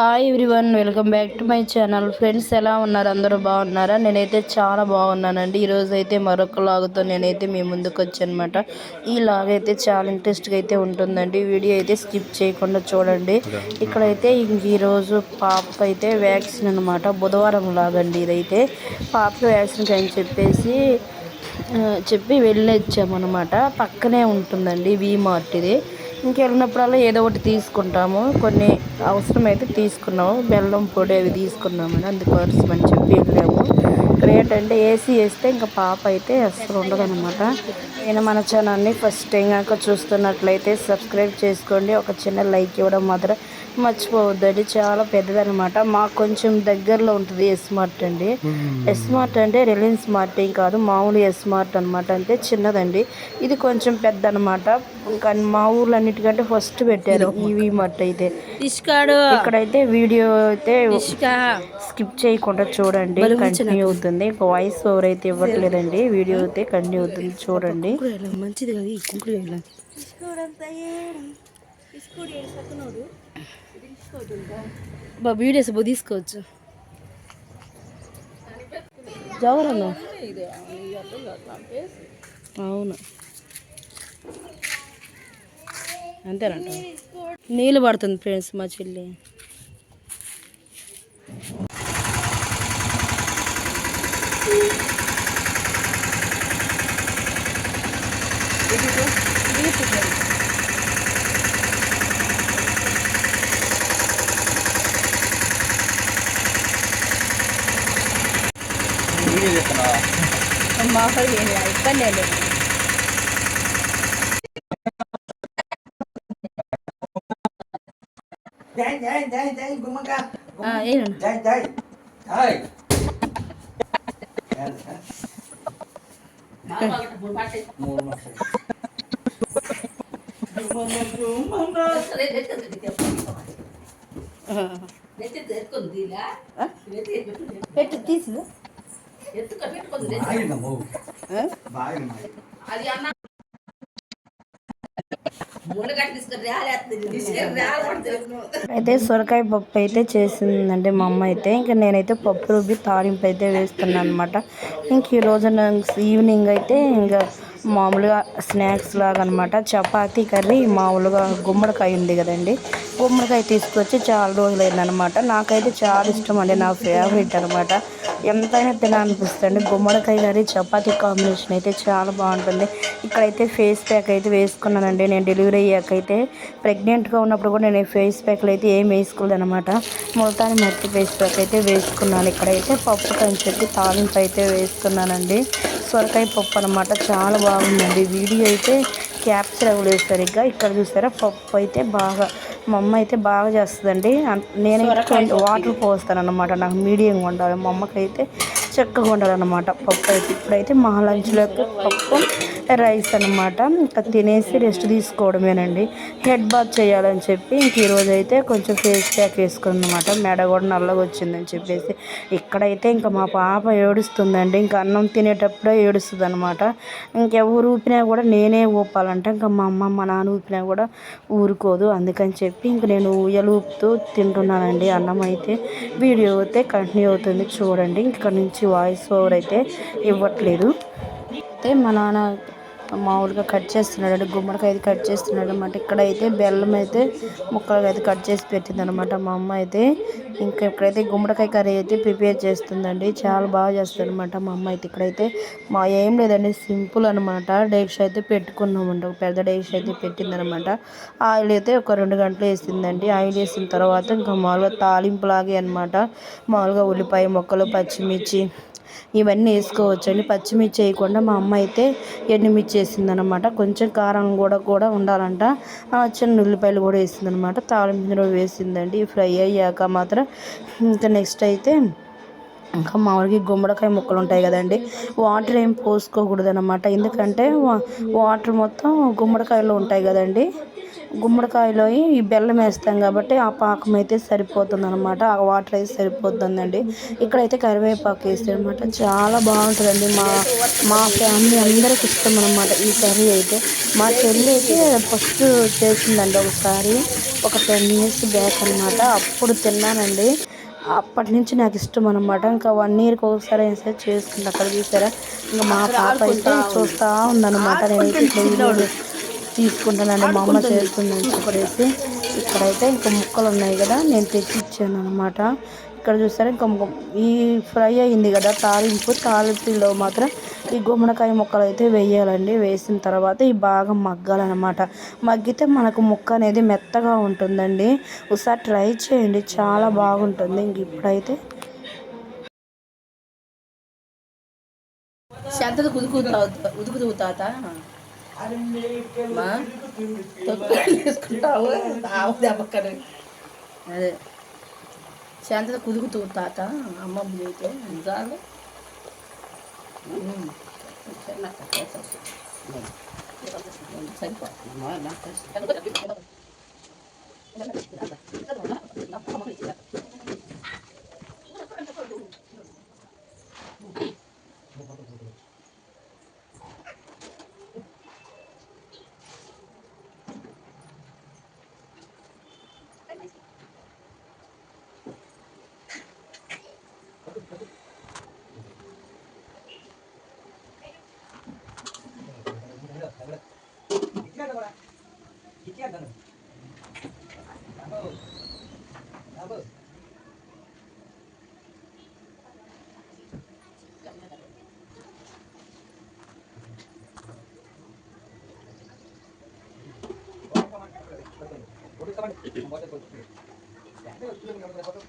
Hi everyone welcome back to my channel friends ఎలా ఉన్నారు? అందరూ బాగున్నారా? నేనైతే చాలా బాగున్నానండి. ఈరోజు అయితే మరొక లాగుతో నేనైతే మీ ముందుకు వచ్చానమాట. ఈ లాగ్ అయితే చాలా ఇంట్రెస్ట్గా అయితే ఉంటుందండి. వీడియో అయితే స్కిప్ చేయకుండా చూడండి. ఇక్కడైతే ఈరోజు పాప అయితే వ్యాక్సిన్ అనమాట బుధవారం లాగండి ఇదైతే. పాపకి వ్యాక్సిన్ అని చెప్పేసి చెప్పి వెళ్ళొచ్చామన్నమాట. పక్కనే ఉంటుందండి వి మార్ట్ ఇది. ఇంకెళ్ళినప్పుడల్లా ఏదో ఒకటి తీసుకుంటాము. కొన్ని అవసరమైతే తీసుకున్నాము. బెల్లం పొడి అవి తీసుకున్నామని అందుకోసం అని చెప్పి వెళ్ళాము. ఇక్కడ ఏంటంటే ఏసీ వేస్తే ఇంకా పాప అయితే అస్సలు ఉండదనమాట నేను మన ఛానల్ని ఫస్ట్ టైం కనుక చూస్తున్నట్లయితే సబ్స్క్రైబ్ చేసుకోండి. ఒక చిన్న లైక్ ఇవ్వడం మాత్రం మర్చిపోవద్దండి. చాలా పెద్దదన్నమాట. మాకు కొంచెం దగ్గరలో ఉంటుంది ఎస్ మార్ట్ అండి. ఎస్ మార్ట్ అంటే రిలయన్స్ మార్ట్ ఏం కాదు మామూలు ఎస్ మార్ట్ అనమాట అంటే చిన్నదండి. ఇది కొంచెం పెద్ద అనమాట కానీ మా ఊర్లో అన్నిటికంటే ఫస్ట్ పెట్టారు ఈవీ మార్ట్ అయితే. ఇక్కడైతే వీడియో అయితే స్కిప్ చేయకుండా చూడండి. కంటిన్యూ అవుతుంది. వాయిస్ ఓవర్ అయితే ఇవ్వట్లేదండి. వీడియో అయితే కంటిన్యూ అవుతుంది. చూడండి. మంచిది కదా బా వీడియోస్ బో తీసుకోవచ్చు. జవరన్న? అవును. అంతేనంట. నీళ్ళు పడుతుంది ఫ్రెండ్స్ మా చెల్లి. तो माहौल ये लाइफ का ले लेंगे जय जय जय जय गुमका हाँ ये ना जय जय हाय नाम आगे बोल माटे मोर माटे गुमका गुमका अरे देते देते देते देते कोन दिला देते देते అయితే సొరకాయ పప్పు అయితే చేసిందండి మా అమ్మ అయితే. ఇంకా నేనైతే పప్పు రుబ్బి తాలింపు అయితే వేస్తున్నాను అనమాట ఇంక ఈ రోజు ఈవినింగ్ అయితే ఇంకా మామూలుగా స్నాక్స్ లాగా అనమాట చపాతీ కర్రీ మామూలుగా గుమ్మడికాయ ఉంది కదండి. గుమ్మడికాయ తీసుకొచ్చి చాలా రోజులైంది అనమాట నాకైతే చాలా ఇష్టం అండి నా ఫేవరెట్ అనమాట ఎంతైనా తినాలనిపిస్తుంది. గుమ్మడికాయ కర్రీ చపాతీ కాంబినేషన్ అయితే చాలా బాగుంటుంది. ఇక్కడైతే ఫేస్ ప్యాక్ అయితే వేసుకున్నానండి. నేను డెలివరీ అయ్యాకైతే ప్రెగ్నెంట్గా ఉన్నప్పుడు కూడా నేను ఫేస్ ప్యాక్లు అయితే ఏం వేసుకోలేదు అనమాట మట్టి ఫేస్ ప్యాక్ అయితే వేసుకున్నాను. ఇక్కడైతే పప్పు కంచెట్టి చెప్పి తాలింపు అయితే వేసుకున్నానండి. సొరకాయ పప్పు అనమాట చాలా బాగుందండి. వీడియో అయితే క్యాప్చర్ అవ్వలేదు సరిగ్గా. ఇక్కడ చూసారా? పప్పు అయితే బాగా మా అమ్మ అయితే బాగా చేస్తుందండి. కొంచెం వాటర్ పోస్తాను అనమాట నాకు మీడియంగా ఉండాలి. మా అమ్మకైతే చక్కగా ఉండాలన్నమాట పప్పు అయితే. ఇప్పుడైతే మా లంచ్లోకి పప్పు రైస్ అనమాట ఇంకా తినేసి రెస్ట్ తీసుకోవడమేనండి. హెడ్ బాత్ చేయాలని చెప్పి ఇంక ఈరోజు అయితే కొంచెం ఫేస్ ప్యాక్ వేసుకుందన్నమాట మెడ కూడా నల్లగా వచ్చిందని చెప్పేసి. ఇక్కడైతే ఇంకా మా పాప ఏడుస్తుందండి. ఇంకా అన్నం తినేటప్పుడే ఏడుస్తుంది అనమాట ఇంకెవరు ఊపినా కూడా నేనే ఊపాలంట. ఇంకా మా అమ్మ మా నాన్న ఊపినా కూడా ఊరుకోదు. అందుకని చెప్పి ఇంక నేను ఊయలు ఊపుతూ తింటున్నానండి. అన్నం అయితే వీడియో అయితే కంటిన్యూ అవుతుంది చూడండి. ఇక్కడ నుంచి వాయిస్ ఓవర్ అయితే ఇవ్వట్లేదు. అయితే మా నాన్న మామూలుగా కట్ చేస్తున్నాడు. అంటే గుమ్మడికాయ అయితే కట్ చేస్తున్నాడు అనమాట ఇక్కడ అయితే బెల్లం అయితే ముక్కలుగా అయితే కట్ చేసి పెట్టింది అనమాట మా అమ్మ అయితే. ఇంకా ఇక్కడైతే గుమ్మడికాయ కర్రీ అయితే ప్రిపేర్ చేస్తుందండి. చాలా బాగా చేస్తుంది అనమాట మా అమ్మ అయితే ఇక్కడైతే. మా ఏం లేదండి సింపుల్ అనమాట డేక్ష అయితే పెట్టుకున్నామండి. ఒక పెద్ద డేక్ష అయితే పెట్టిందనమాట ఆయిల్ అయితే ఒక రెండు గంటలు వేసిందండి. ఆయిల్ వేసిన తర్వాత ఇంకా మామూలుగా తాలింపులాగే అనమాట మామూలుగా ఉల్లిపాయ ముక్కలు పచ్చిమిర్చి ఇవన్నీ వేసుకోవచ్చండి. పచ్చిమిర్చి వేయకుండా మా అమ్మ అయితే ఎండుమిర్చి వేసిందనమాట కొంచెం కారం కూడా కూడా ఉండాలంట. చిన్న ఉల్లిపాయలు కూడా వేసిందనమాట. తాళింపు కూడా వేసిందండి. ఫ్రై అయ్యాక మాత్రం ఇంకా నెక్స్ట్ అయితే ఇంకా మామూలుగా ఈ గుమ్మడికాయ ముక్కలు ఉంటాయి కదండి. వాటర్ ఏం పోసుకోకూడదు అనమాట ఎందుకంటే వా- వాటర్ మొత్తం గుమ్మడికాయలో ఉంటాయి కదండి. గుమ్మడికాయలో ఈ బెల్లం వేస్తాం కాబట్టి ఆ పాకం అయితే సరిపోతుంది అనమాట ఆ వాటర్ అయితే సరిపోతుందండి. ఇక్కడైతే కరివేపాకు వేస్తాం అనమాట చాలా బాగుంటుందండి. మా మా ఫ్యామిలీ అందరికి ఇష్టం అనమాట ఈ కర్రీ అయితే. మా చెల్లి అయితే ఫస్ట్ చేసిందండి ఒకసారి ఒక టెన్ ఇయర్స్ బ్యాక్ అనమాట అప్పుడు తిన్నానండి. అప్పటి నుంచి నాకు ఇష్టం అనమాట ఇంకా వన్ ఇయర్కి ఒకసారి అయితే చేసుకుంటా. అక్కడ చూసారా? ఇంకా మా పాప అయితే చూస్తూ ఉందన్నమాట. నేనైతే తీసుకుంటానండి మా అమ్మ చేస్తుందని చెప్పేసి ఇక్కడైతే ఇంకా ముక్కలు ఉన్నాయి కదా నేను తెచ్చి ఇచ్చాను అనమాట ఇక్కడ చూసారా ఇంకా ఈ ఫ్రై అయింది కదా తాలింపు తాలింపులో మాత్రం ఈ గుమ్మడికాయ ముక్కలు అయితే వేయాలండి. వేసిన తర్వాత ఈ బాగా మగ్గాలన్నమాట. మగ్గితే మనకు ముక్క అనేది మెత్తగా ఉంటుందండి. ఒకసారి ట్రై చేయండి చాలా బాగుంటుంది. ఇంక ఇప్పుడైతే శాంతత కుదుకు ఉదుకుతూ తాత. అమ్మా, తొక్కు వేసుకుంటావు ఆవు దెబ్బకని అదే శాంతత కుదుకుతూ తాత అమ్మమ్మ అయితే 밥을 우리 사람이 뭐가 될것 같아. 내가 주변에 가면 내가 좀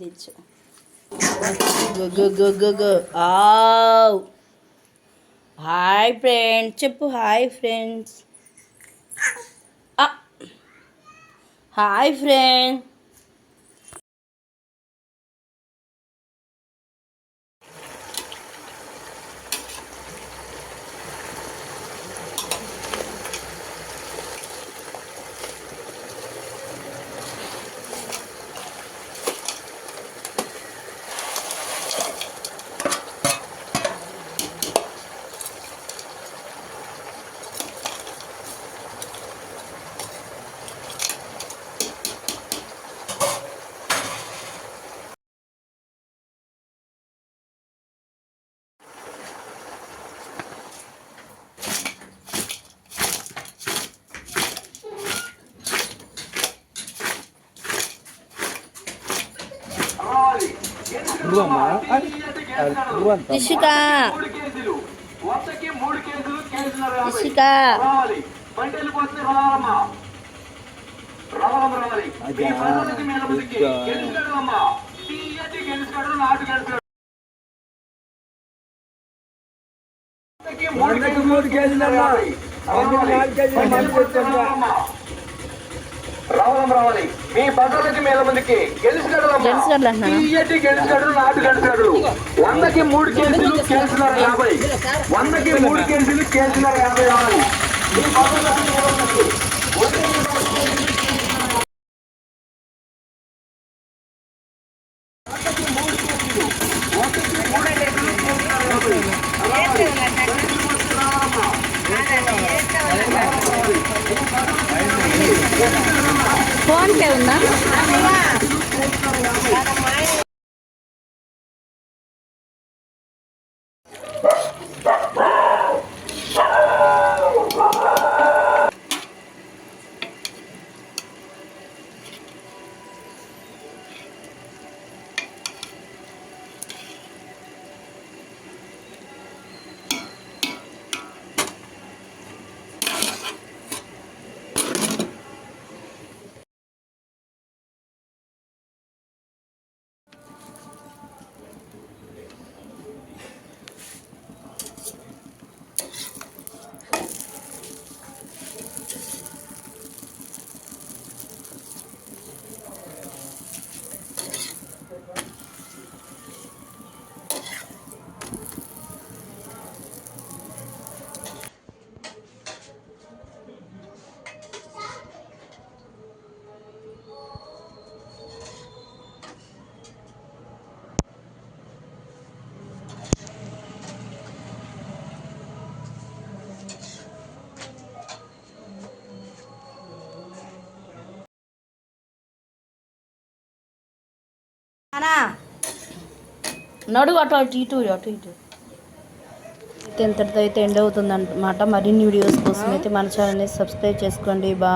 తెచ్చు ఆవ్ హాయ్ ఫ్రెండ్స్ చెప్పు hi friends hi friend Ishika. వందకి మూడు వందకి నాలుగు కేజీలు మంది తెచ్చమ్మా రావడం రావాలి. మీ భద్రతకి మేల ముందుకి అంటున్నానా? తీయటి గెలిచినాడు నాటు గెలిచినాడు వందకి మూడు కేజీలు కేసున్నారు యాభై. వందకి మూడు కేజీలు కేసున్నారు యాభై రావాలి. మీ భద్రతకి మేల ముందుకి. వందకి మూడు కేజీలు ఫోన్ పే ఉందా అనా నడుగు అటు అటు ఇటు అటు ఇటు. ఇంతటితో అయితే ఎండ్ అవుతుంది అనమాట మరిన్ని వీడియోస్ కోసం అయితే మన ఛానల్ని సబ్స్క్రైబ్ చేసుకోండి. బా